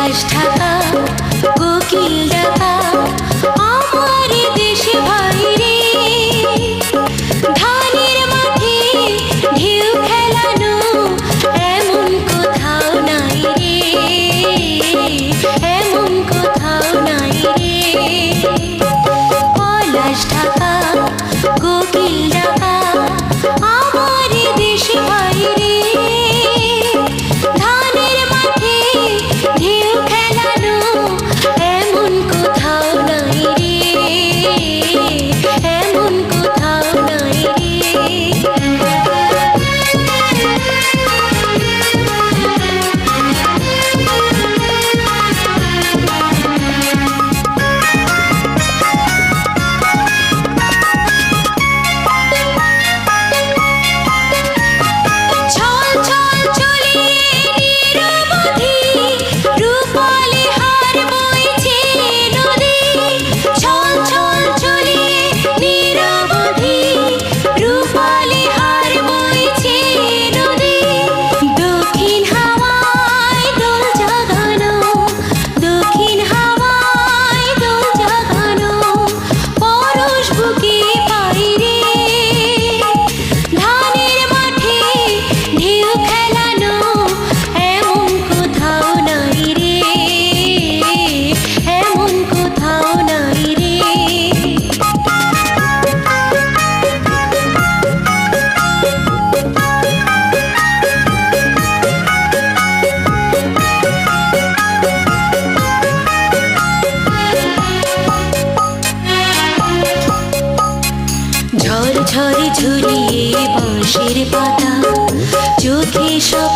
আকাশ ঢাকা, কোকিল ডাকা, আমার দেশে ভাই রে ধানের এমন কোথাও নাই রে, এমন কোথাও নাই রে। পলাশ ঢাকা ঝরে ঝুলিয়ে বাঁশের পাতা। চোখে সব